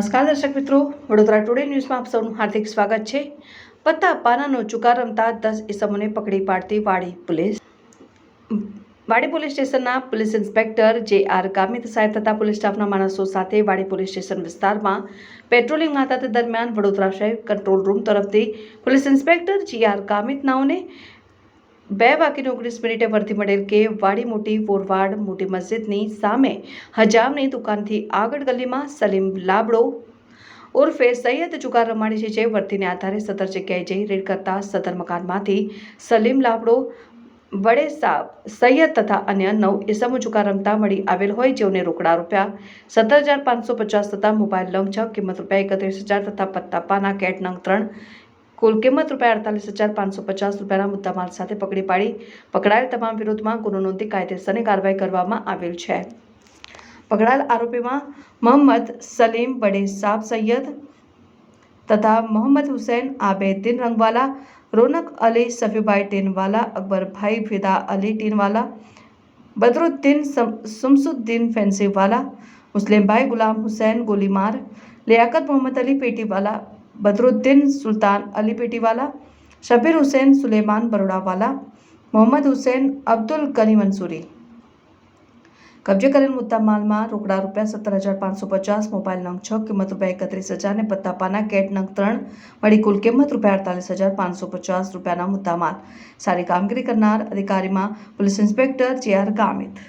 નમસ્કાર દર્શક મિત્રો, વડોદરા ટુડે ન્યૂઝમાં આપ સૌનું હાર્દિક સ્વાગત છે. પત્તા પાનાનો ચુકાર રમતા દસ ઇસમોને પકડી પાડતી વાડી પોલીસ. વાડી પોલીસ સ્ટેશનના police inspector J R Gamit સાહેબ તથા પોલીસ સ્ટાફના માણસો સાથે વાડી પોલીસ સ્ટેશન વિસ્તારમાં પેટ્રોલિંગમાં હતા તે દરમિયાન વડોદરા શહેર કંટ્રોલ રૂમ તરફથી police inspector G R Gamit નાઓને બે વાગીને ઓગણીસ મિનિટે વર્ધી મળેલ કે વાડી મોટી ફોરવાડ મોટી મસ્જિદની સામે હજામની દુકાનથી આગળ ગલીમાં સલીમ લાબડો ઉર્ફે સૈયદ જુગાર રમાડી છે જે વર્ધીને આધારે સતર જગ્યાએ જઈ રેડ કરતા સદર મકાનમાંથી સલીમ લાબડો, વડે સાબ, સૈયદ તથા અન્ય નવ ઇસમો જુગાર રમતા મળી આવેલ હોય જેઓને રોકડા રૂપિયા સત્તર હજાર પાંચસો પચાસ તથા મોબાઈલ નંગ છ કિંમત રૂપિયા એકત્રીસ હજાર તથા પત્તા પાના, કેટ, નંગ, ત્રણ કુલ કિંમત રૂપિયા અડતાલીસ હજાર પાંચસો પચાસ રૂપિયાના મુદ્દામાલ સાથે પકડી પાડી. પકડાયેલ તમામ વિરોધમાં ગુનો નોંધી કાયદેસરની કાર્યવાહી કરવામાં આવેલ છે. પકડાયેલ આરોપીમાં મોહમ્મદ સલીમ, બડે સાબ સૈયદ તથા મોહમ્મદ હુસૈન આબેદીન રંગવાલા, રોનક અલી, સફીભાઈ ટીનવાલા, અકબરભાઈ ફિદા અલી ટીનવાલા, બદરુદ્દીન સમ- સુમસુદ્દીન ફેન્સીવાલા, મુસ્લિમભાઈ ગુલામ હુસૈન, ગોલીમાર, લિયાકત મોહમ્મદ અલી પેટીવાલા બદરુદ્દીન સુલતાન અલી પેટીવાલા શબીર હુસૈન સુલેમાન બરોડાવાલા મોહમ્મદ હુસૈન અબ્દુલ ગની મંસૂરી કબજે કરેલ મુદ્દા માલમાં રોકડા રૂપિયા સત્તર હજાર પાંચસો પચાસ મોબાઈલ નંગ છ કિંમત રૂપિયા એકત્રીસ હજાર ને પત્તા પાના કેટ નંગ ત્રણ મળી કુલ કિંમત રૂપિયા અડતાલીસ હજાર પાંચસો પચાસ રૂપિયાના મુદ્દામાલ સારી કામગીરી કરનાર અધિકારીમાં police inspector J R Gamit